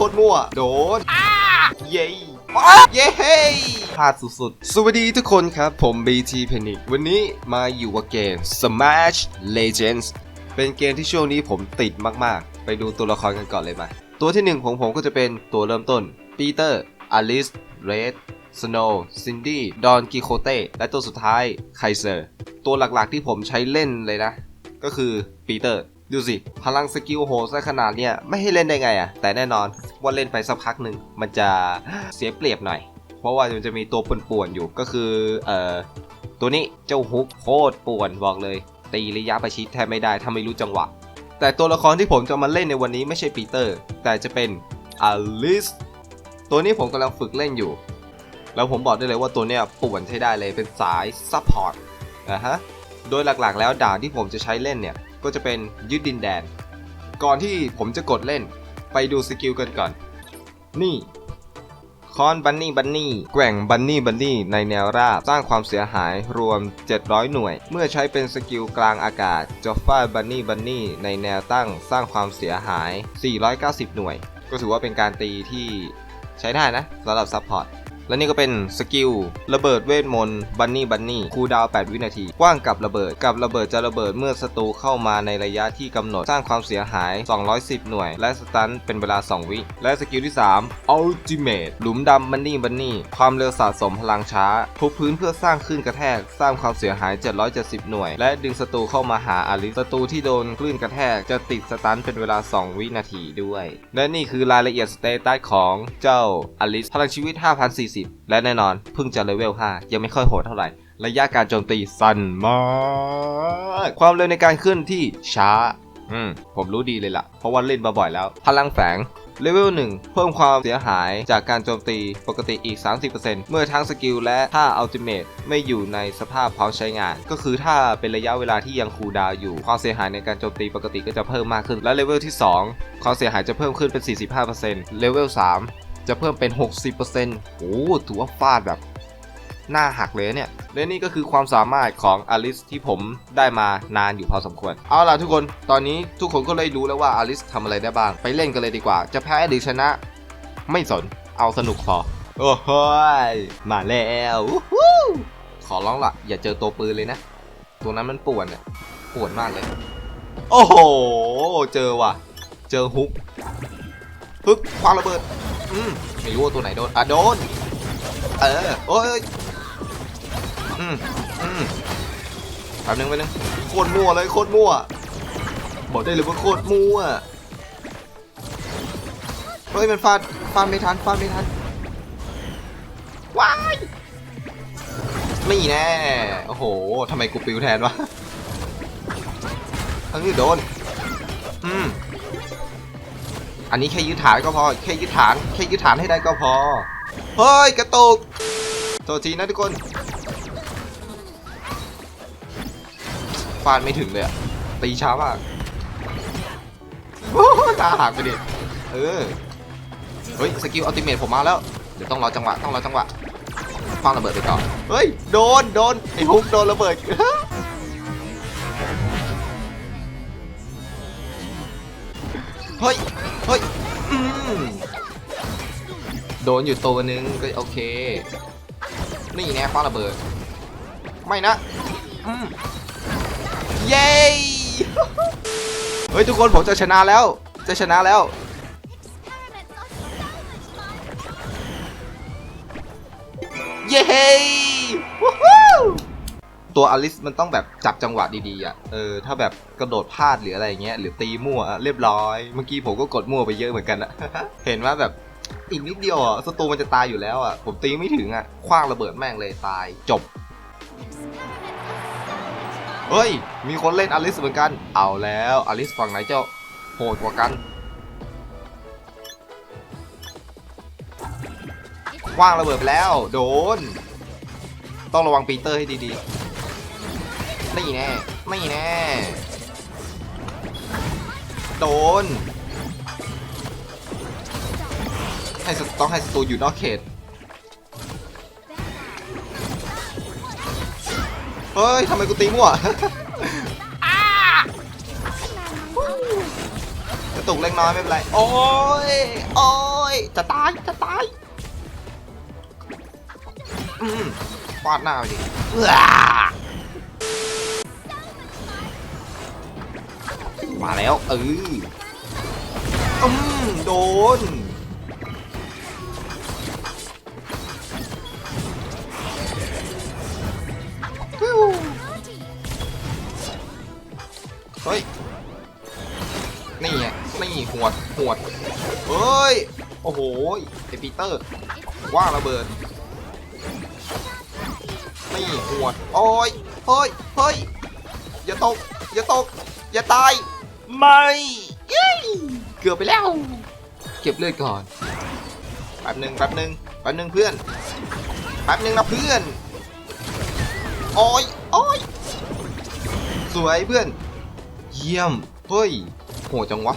โคตรมั่ว โดนเย้เย้พลาดสุดๆ สวัสดีทุกคนครับ ผม BT Panic วันนี้มาอยู่กับเกม Smash Legends เป็นเกมที่ช่วงนี้ผมติดมากๆ ไปดูตัวละครกันก่อนเลยมา ตัวที่หนึ่งของผมก็จะเป็นตัวเริ่มต้น ปีเตอร์ อลิส เรด สโนว์ ซินดี้ ดอนกิโคเต้ และตัวสุดท้าย ไคเซอร์ ตัวหลักๆที่ผมใช้เล่นเลยนะ ก็คือปีเตอร์ ดูสิ พลังสกิลโหดซะขนาดเนี้ยไม่ให้เล่นได้ไงอะ่ะ แต่แน่นอนว่าเล่นไปสักพักหนึ่งมันจะเสียเปรียบหน่อย เพราะว่ามันจะมีตัวป่วนๆอยู่ก็คือเอ่อตัวนี้เจ้าฮุกโคตรป่วนบอกเลย ตีระยะประชิดแทบไม่ได้ถ้าไม่รู้จังหวะ แต่ตัวละครที่ผมจะมาเล่นในวันนี้ไม่ใช่ปีเตอร์ แต่จะเป็นอลิสตัวนี้ผมกำลังฝึกเล่นอยู่ แล้วผมบอกได้เลยว่าตัวเนี้ยป่วนใช้ได้เลยเป็นสายซัพพอร์ตนะฮะโดยหลักๆ แล้วด่านที่ผมจะใช้เล่นเนี่ย ก็จะเป็นยึดดินแดน ก่อนที่ผมจะกดเล่น ไปดูสกิลกันก่อน นี่คอนบันนี่บันนี่แกว่งบันนี่บันนี่ในแนวราบ สร้างความเสียหายรวม 700 หน่วย เมื่อใช้เป็นสกิลกลางอากาศจะฟาดบันนี่บันนี่ในแนวตั้งสร้างความเสียหาย 490 หน่วย ก็ถือว่าเป็นการตีที่ใช้ได้นะสำหรับซัพพอร์ต และนี่ก็เป็นสกิลระเบิดเวทมนต์บันนี่บันนี่คูลดาว 8 วินาที กว้างกับระเบิดกับระเบิดจะระเบิดเมื่อศัตรูเข้ามาในระยะที่กำหนดสร้างความเสียหาย 210 หน่วย และสตันเป็นเวลา 2 วิ และสกิลที่ 3 Ultimate หลุมดำบันนี่บันนี่ความเร็วสะสมพลังช้า ทุบพื้นเพื่อสร้างคลื่นกระแทก สร้างความเสียหาย 770 หน่วย และดึงศัตรูเข้ามาหาอาริสศัตรูที่โดนคลื่นกระแทกจะติดสตันเป็นเวลา 2 วินาทีด้วย และนี่คือรายละเอียดสเตตัสของเจ้าอลิสพลังชีวิต 5,040และแน่นอนเพิ่งจะเลเวล 5 ยังไม่ค่อยโหดเท่าไหร่ ระยะการโจมตีสั้นมาก ความเร็วในการเคลื่อนที่ช้า อืม ผมรู้ดีเลยล่ะ เพราะว่าเล่นมาบ่อยแล้ว พลังแฝงเลเวล 1 เพิ่มความเสียหายจากการโจมตีปกติอีก 30%เมื่อทั้งสกิลและท่าอัลติเม e ไม่อยู่ในสภาพพร้อมใช้งาน ก็คือถ้าเป็นระยะเวลาที่ยังคูดาวอยู่ ความเสียหายในการโจมตีปกติก็จะเพิ่มมากขึ้น และเลเวลที่ 2 ความเสียหายจะเพิ่มขึ้นเป็น 45%เลเวล 3 จะเพิ่มเป็น 60%โอ้โหถือว่าฟาดแบบหน้าหักเลยเนี่ย และนี่ก็คือความสามารถของอลิสที่ผมได้มานานอยู่พอสมควร เอาล่ะทุกคน ตอนนี้ทุกคนก็เลยรู้แล้วว่าอลิสทำอะไรได้บ้าง ไปเล่นกันเลยดีกว่า จะแพ้หรือชนะ ไม่สน เอาสนุกพอ โอ้โหยมาแล้วขอร้องละอย่าเจอตัวปืนเลยนะ ตัวนั้นมันป่วนเนี่ยป่วนมากเลย โอ้โห เจอว่ะ เจอฮุก ฮึกควางระเบิด อืมไม่รู้ว่าตัวไหนโดน อะโดน เออ โอ้ย อืมอืมแป๊บนึงไปบนึงโคตรมั่วเลยโคตรมั่ว บอกได้เลยว่าโคตรมั่ว เฮ้ยมันฟาด ฟาดไม่ทัน ฟาดไม่ทัน ว้ายไม่แน่ โอ้โหทำไมกูปิวแทนวะทั้งนี้โดน อืม อันนี้แค่ยืดฐานก็พอ แค่ยืดฐาน แค่ยืดฐานให้ได้ก็พอ เฮ้ย กระตุกโทษทีนะทุกคนฟาดไม่ถึงเลยอะตีช้ามากโอ้ตาหักไปดิ เออ เฮ้ย สกิลอัลติเมทผมมาแล้ว เดี๋ยวต้องรอจังหวะ ต้องรอจังหวะฟังระเบิดไปก่อน เฮ้ย โดน โดน ไอ้ฮุกโดนระเบิดเฮ้ย โดนอยู่ตัวนึงก็โอเค นี่แน่ฟ้าระเบิด ไม่นะเย้ เฮ้ยทุกคนผมจะชนะแล้ว จะชนะแล้ว เย้ฮู้ ตัวอลิสมันต้องแบบจับจังหวะดีๆอะ เออ ถ้าแบบกระโดดพลาดหรืออะไรเงี้ย หรือตีมั่วเรียบร้อย เมื่อกี้ผมก็กดมั่วไปเยอะเหมือนกันอะเห็นว่าแบบอีกนิดเดียวอะศัตรูมันจะตายอยู่แล้วอะ ผมตีไม่ถึงอะ คว้างระเบิดแม่งเลยตาย จบ เฮ้ย มีคนเล่นอลิสเหมือนกัน เอาแล้วอลิสฝั่งไหนเจ้าโหดกว่ากันคว้างระเบิดไปแล้ว โดน ต้องระวังปีเตอร์ให้ดีๆ นี่แน่ ไม่แน่ โดน ให้สต้องให้ศัตรูอยู่นอกเขต เฮ้ยทำไมกูตีมั่วกระตุกเล็กน้อยไม่เป็นไร โอ้ย โอ้จะตาย จะตาย อืมฟาดหน้าไปดิ มาแล้วเอออืมโดนเฮ้ย นี่ไงนี่หวดหวดเฮ้ย โอ้โหไอปีเตอร์ ว่างระเบิด นี่หวด โอ้ย เฮ้ย เฮ้ย อย่าตก อย่าตก อย่าตาย ไม่เย้ยเกือบไปแล้ว เก็บเลือดก่อน แป๊บหนึ่งแป๊บหนึ่งแป๊บหนึ่งเพื่อน แป๊บหนึ่งนะเพื่อน โอ้ยโอ้ยสวยเพื่อน เยี่ยม เฮ้ย โหดจังวะ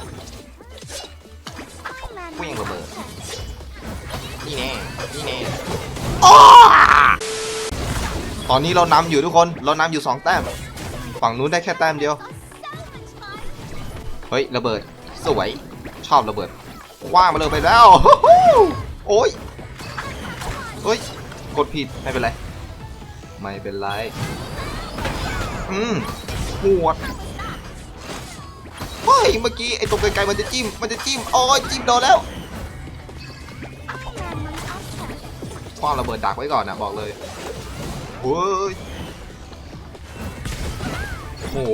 เวี่ยงระเบิด นี่แน่ นี่แน่อ้าตอนนี้เรานำอยู่ทุกคน เรานำอยู่สองแต้ม ฝั่งนู้นได้แค่แต้มเดียว เฮ้ยระเบิดสวยชอบระเบิดว่างมาเลยไปแล้วโอ้ยเฮ้ยกดผิดไม่เป็นไรไม่เป็นไรอืมหวดเฮ้ยเมื่อกี้ไอ้ตรงไกลๆมันจะจิ้มมันจะจิ้มโอ้ยจิ้มโดนแล้วคว้างระเบิดดักไว้ก่อนนะบอกเลยเฮ้ยโอ้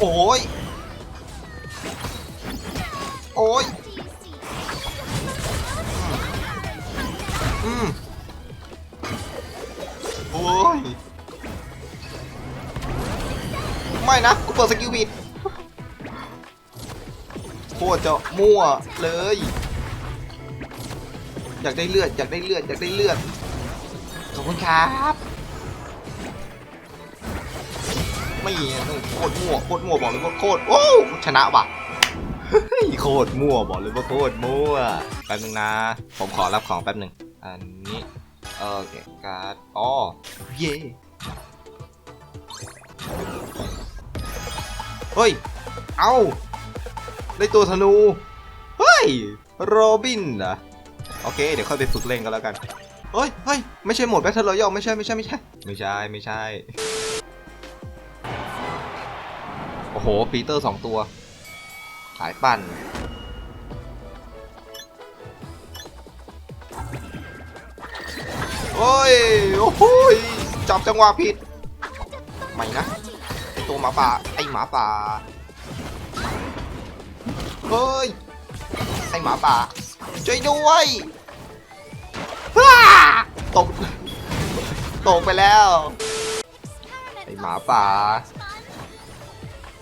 โอ้ย โอ้ย อืมโอ้ย ไม่นะ กูเปิดสกิลบิดโคตรจะมั่วเลย อยากได้เลือด อยากได้เลือด อยากได้เลือด ขอบคุณครับ ไม่โคตรมั่วโคตรมั่วบอกเลยว่าโคตรโอ้ชนะว่ะโคตรมั่วบอกเลยว่าโคตรมั่วแป๊บนึงนะ ผมขอรับของแป๊บหนึ่งอันนี้โอเคการ์ดอ๋อเย่เฮ้ย เอาได้ตัวธนู เฮ้ย โรบินเหรอ โอเค เดี๋ยวค่อยไปฝึกเล่นกันแล้วกัน เฮ้ย เฮ้ย ไม่ใช่โหมดแบทเทิลรอยัลไม่ใช่ ไม่ใช่ ไม่ใช่ ไม่ใช่ ไม่ใช่ ปีเตอร์สองตัว ขายปั่น โอ้ย โอ้โหยจับจังหวะผิด ไม่นะไอตัวหมาป่า ไอหมาป่า เฮ้ย ไอหมาป่า ช่วยด้วยตก ตกไปแล้ว ไอหมาป่า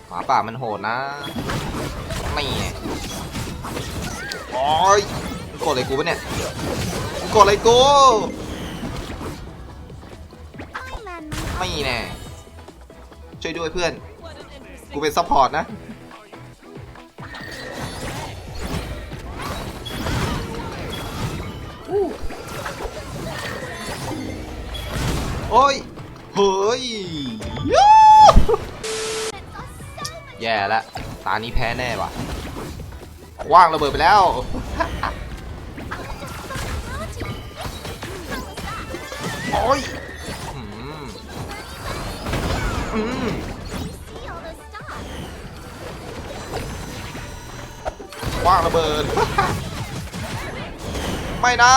หมาป่ามันโหดนะไม่โอ้ยกดอะไรกูปะเนี่ยกดอะไรกูไม่แน่ช่วยด้วยเพื่อน กูเป็นซัพพอร์ตนะโอ้ย เฮ้ย แย่แล้วตานี้แพ้แน่ว่ะว้างระเบิดไปแล้ว โอ้ยอืมอืมว้างระเบิด ไม่นะ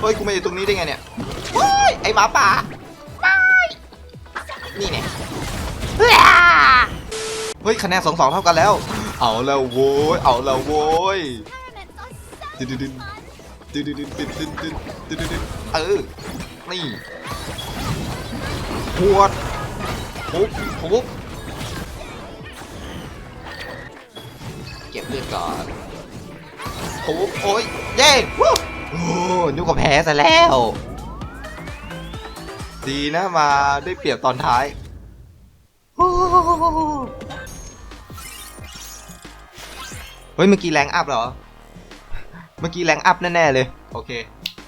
เฮ้ย กูมาอยู่ตรงนี้ได้ไงเนี่ย เฮ้ย ไอหมาป่า นี่เนี่ยเฮ้ยคะแนนสองสองเท่ากันแล้ว เอาแล้วโว้ย เอาแล้วโว้ยดึนดึนดึนดึนดึนดึนดึนดึนดึนดึนดึนเออ นี่หวดทุบทุบเก็บเลือดก่อนทุบโอ้ยเย้วู้โอ้นึกว่าแพ้ซะแล้ว ดีนะมาได้เปรียบตอนท้ายเฮ้ยเมื่อกี้แรงอัพเหรอ เมื่อกี้แรงอัพแน่ๆเลย โอเค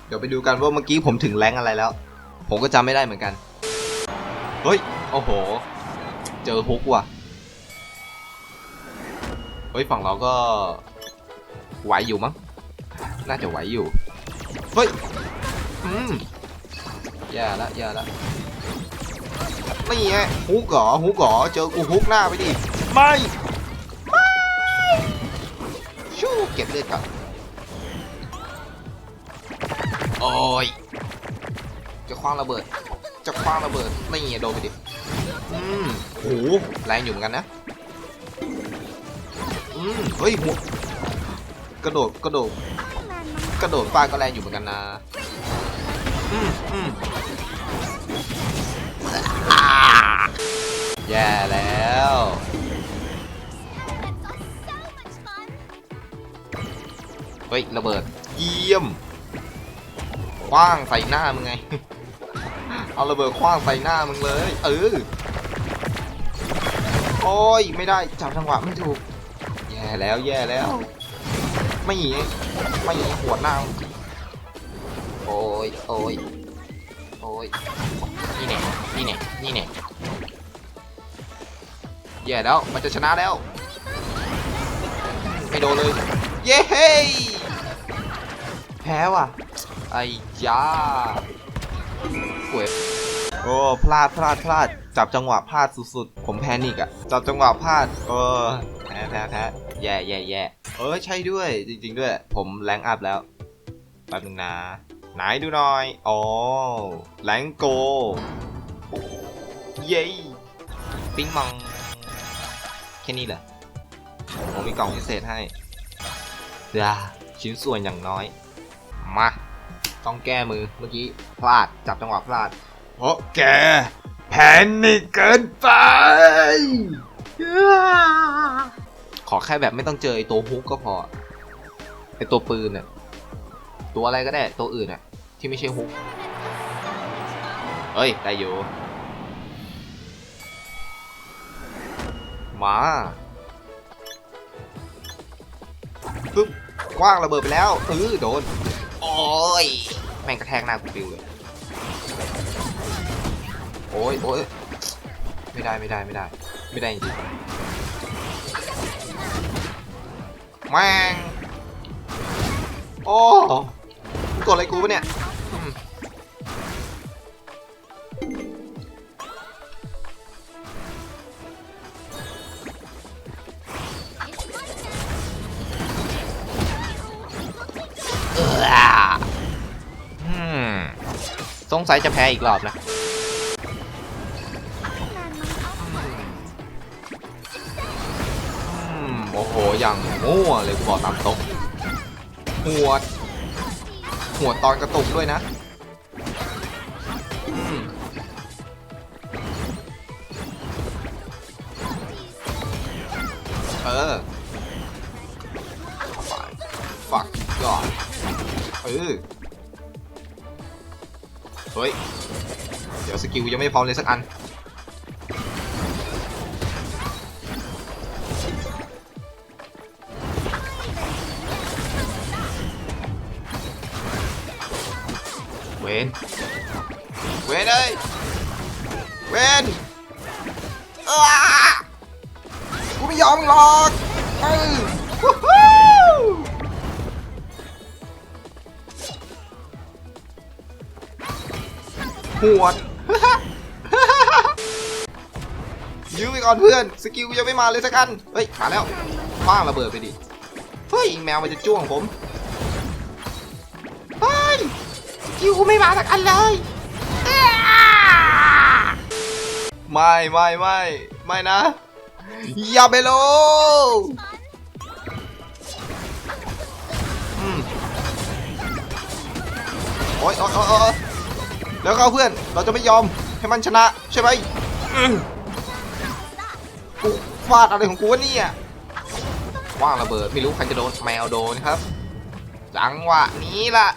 เดี๋ยวไปดูกันว่าเมื่อกี้ผมถึงแรงอะไรแล้ว ผมก็จำไม่ได้เหมือนกัน เฮ้ย โอ้โห เจอฮุกว่ะ เฮ้ย ฝั่งเราก็ไหวอยู่มั้ง น่าจะไหวอยู่ เฮ้ย อืม แย่าละแย่าละนี่ไงฮุกเหรอฮุกเหรอเจอกูฮุกหน้าไปดิไม่ไม่ชู้เก็บเลือดก่อนโอ้ยจะคว้างระเบิด จะคว้างระเบิดไม่เงี้ยโดนไปดิอืมโหแรงอยู่เหมือนกันนะอืมเฮ้ยหัวกระโดดกระโดดกระโดดฟาดก็แรงอยู่เหมือนกันนะอืมอืม แย่แล้ว เฮ้ยระเบิด เยี่ยมคว้างใส่หน้ามึงไง เอาระเบิดคว้างใส่หน้ามึงเลย เออ โอ้ยไม่ได้จับจังหวะไม่ถูก แย่แล้วแย่แล้ว ไม่หนีไม่หนีหัวหน้า โอ้ยโอ้ยโอ้ยนี่แน่นี่แน่นี่แน่แย่แล้วมันจะชนะแล้วไม่โดนเลย เย้เฮ้ยแพ้ว่ะไอ้ยาป่วยโอ้พลาดพลาดพลาดจับจังหวะพลาดสุดๆ ผมแพนิกอะจับจังหวะพลาดเออแพ้แพ้แพ้แย่แย่แย่เออใช่ด้วยจริง ๆ ด้วย ผมแรงอัพแล้วแป๊บนึงนะไหนดูหน่อยอ๋อแรงโก เย้ ปิ้งมอง ค่นี้เหรอผมมีกล่องพิเศษให้เดี๋ยวชิ้นส่วนอย่างน้อย มา ต้องแก้มือเมื่อกี้พลาดจับจังหวะพลาด เพราะแกแพนนิคเกินไป ขอแค่แบบไม่ต้องเจอไอตัวฮุกก็พอ ไอตัวปืนน่ะ ตัวอะไรก็ได้ตัวอื่นน่ะ ที่ไม่ใช่ฮุกเฮ้ย ได้อยู่ มาปึ๊บว้างระเบิดไปแล้วเออโดน โอ้ย แม่งกระแทกหน้ากูปิวเลย โอ้ยโอ้ยไม่ได้ไม่ได้ไม่ได้ ไม่ได้จริงแม่ง โอ้กดอะไรกูปะเนี่ย งสัยจะแพ้อีกรอบนะโอ้โห อย่างมั่วเลยกูบอกตามตรงหัวหัวตอนกระตุกด้วยนะเออฝักก่อนเออ ฮ้ย เดี๋ยวสกิลยังไม่พร้อมเลยสักอัน เวนเวนเอ้ยเวนอ้ากูไม่ยอมหรอกเออ หวดยื้อไปก่อนเพื่อน สกิลยังไม่มาเลยสักอัน เฮ้ยมาแล้วว่างระเบิดไปดิ เฮ้ยแมวมันจะจ้วงผม เฮ้ยคิวกูไม่มาสักอันเลย ไม่ไม่ไม่ไม่นะ อย่าไปโลอืมโอ๊ยโอ๊ยโอ๊ยโอ๊ย แล้วก็เพื่อน เราจะไม่ยอมให้มันชนะใช่ไหมกูฟาดอะไรของกูวะเนี่ยว่างระเบิดไม่รู้ใครจะโดนแมวโดนครับ จังหวะนี้ล่ะ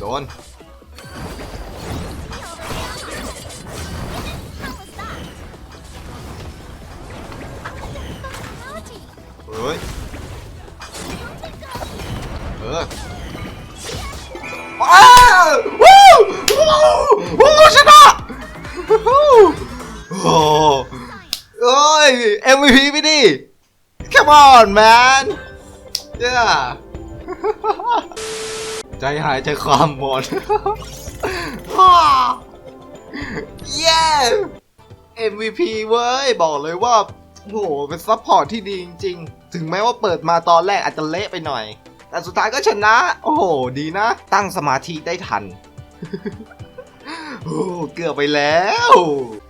โดน on man yeah ใจหายใจความหมดเย้ MVP เว้ย บอกเลยว่า โห เป็นซัพพอร์ตที่ดีจริง ๆ ถึงแม้ว่าเปิดมาตอนแรกอาจจะเละไปหน่อย แต่สุดท้ายก็ชนะ โอ้โห ดีนะ ตั้งสมาธิได้ทัน เกือบไปแล้ว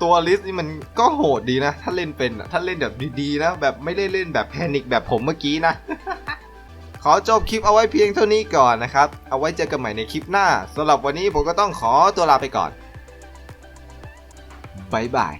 ตัวลิสนี่มันก็โหดดีนะ ถ้าเล่นเป็นถ้าเล่นแบบดีๆนะ แบบไม่ได้เล่นแบบแพนิคแบบผมเมื่อกี้นะ ขอจบคลิปเอาไว้เพียงเท่านี้ก่อนนะครับ เอาไว้เจอกันใหม่ในคลิปหน้าสำหรับวันนี้ผมก็ต้องขอตัวลาไปก่อนบายบาย